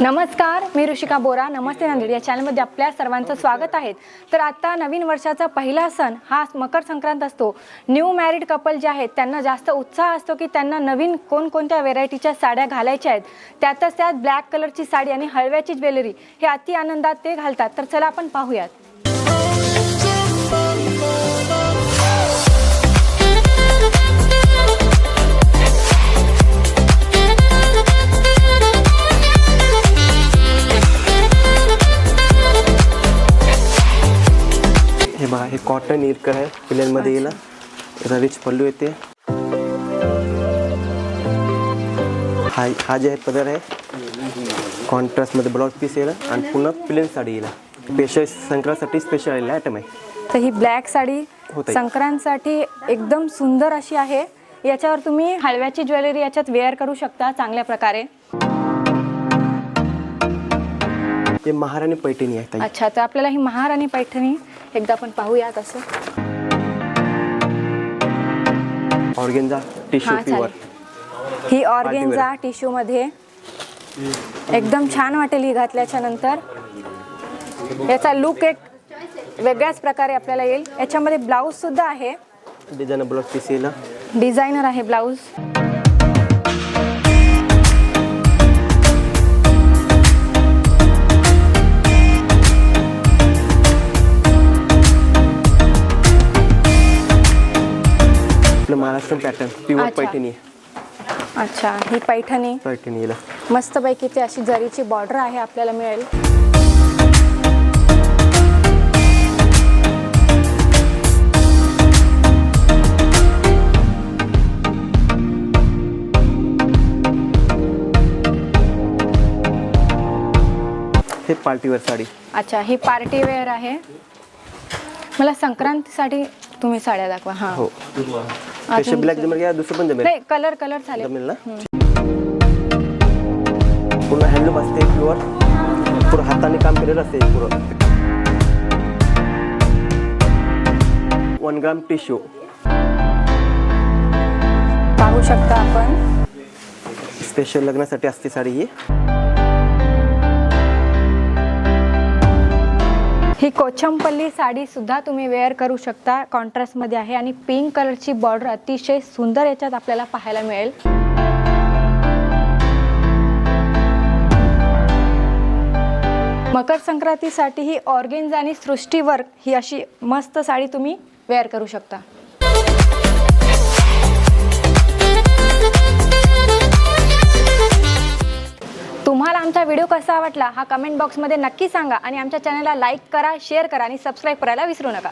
नमस्कार मी ऋषिका बोरा. नमस्ते नांदेड या चॅनलमध्ये आपल्या सर्वांचं स्वागत आहे. तर आता नवीन वर्षाचा पहिला सण हा मकर संक्रांत असतो. न्यू मॅरिड कपल जे आहेत त्यांना जास्त उत्साह असतो की त्यांना नवीन कोणकोणत्या व्हेरायटीच्या साड्या घालायच्या आहेत. त्यातच त्यात ब्लॅक कलरची साडी आणि हळव्याची ज्वेलरी हे अति आनंदात ते घालतात. तर चला आपण पाहूयात. कॉटन इरकर आहे पिल्यांमध्ये येईल. याला रिच पल्लू येते. हा हा जे आहे पदर आहे कॉन्ट्रास्टमध्ये ब्लाऊज पीस येईल आणि पुन्हा प्लेन साडी येईल. स्पेशल संक्रांतसाठी स्पेशल आलेला आयटम आहे. तर ही ब्लॅक साडी. संक्रांतसाठी एकदम सुंदर अशी आहे. याच्यावर तुम्ही हळव्याची ज्वेलरी याच्यात वेअर करू शकता चांगल्या प्रकारे. हे महाराणी पैठणी आहे ताई. अच्छा तर आपल्याला ही महाराणी पैठणी एकदा आपण पाहूयात असं. ऑर्गेन्झा टिश्यू हा प्युअर ही ऑर्गेन्झा टिश्यू मध्ये एकदम छान वाटेल ही घातल्याच्या नंतर. याचा लुक एक वेगळ्याच प्रकारे आपल्याला येईल. याच्यामध्ये ब्लाऊज सुद्धा आहे. डिझाईन ब्लाऊज पीस येईल डिझायनर आहे ब्लाऊज आपलं महाराष्ट्र पॅटर्न प्युअर अच्छा. पैठणी. अच्छा ही पैठणी. पैठणी येईल मस्तपैकी ते अशी जरीची बॉर्डर आहे आपल्याला मिळेल. हे पार्टीवर साडी. अच्छा ही पार्टी वेअर आहे. मला संक्रांतीसाठी तुम्ही साड्या दाखवा हां. हो. स्पेशल ब्लॅक जमेल का दुसरं पण जमेल. नाही कलर कलर चालेल. जमेल ना? पूर्ण हँडलूम असते प्युअर पुरं हाताने काम केलेलं असते पुरं वन ग्राम टिश्यू पाहू शकता आपण. स्पेशल लग्नासाठी असते साडी ही. ही कोचंपल्ली साडी सुद्धा तुम्ही वेअर करू शकता. कॉन्ट्रास्टमध्ये आहे आणि पिंक कलरची बॉर्डर अतिशय सुंदर याच्यात आपल्याला पाहायला मिळेल. मकर संक्रांतीसाठी ही ऑर्गेन्ज आणि सृष्टी वर्क ही अशी मस्त साडी तुम्ही वेअर करू शकता. तुम्हाला आमचा व्हिडिओ कसा वाटला हा कमेंट बॉक्समध्ये नक्की सांगा आणि आमच्या चॅनलला लाईक करा शेअर करा आणि सबस्क्राईब करायला विसरू नका.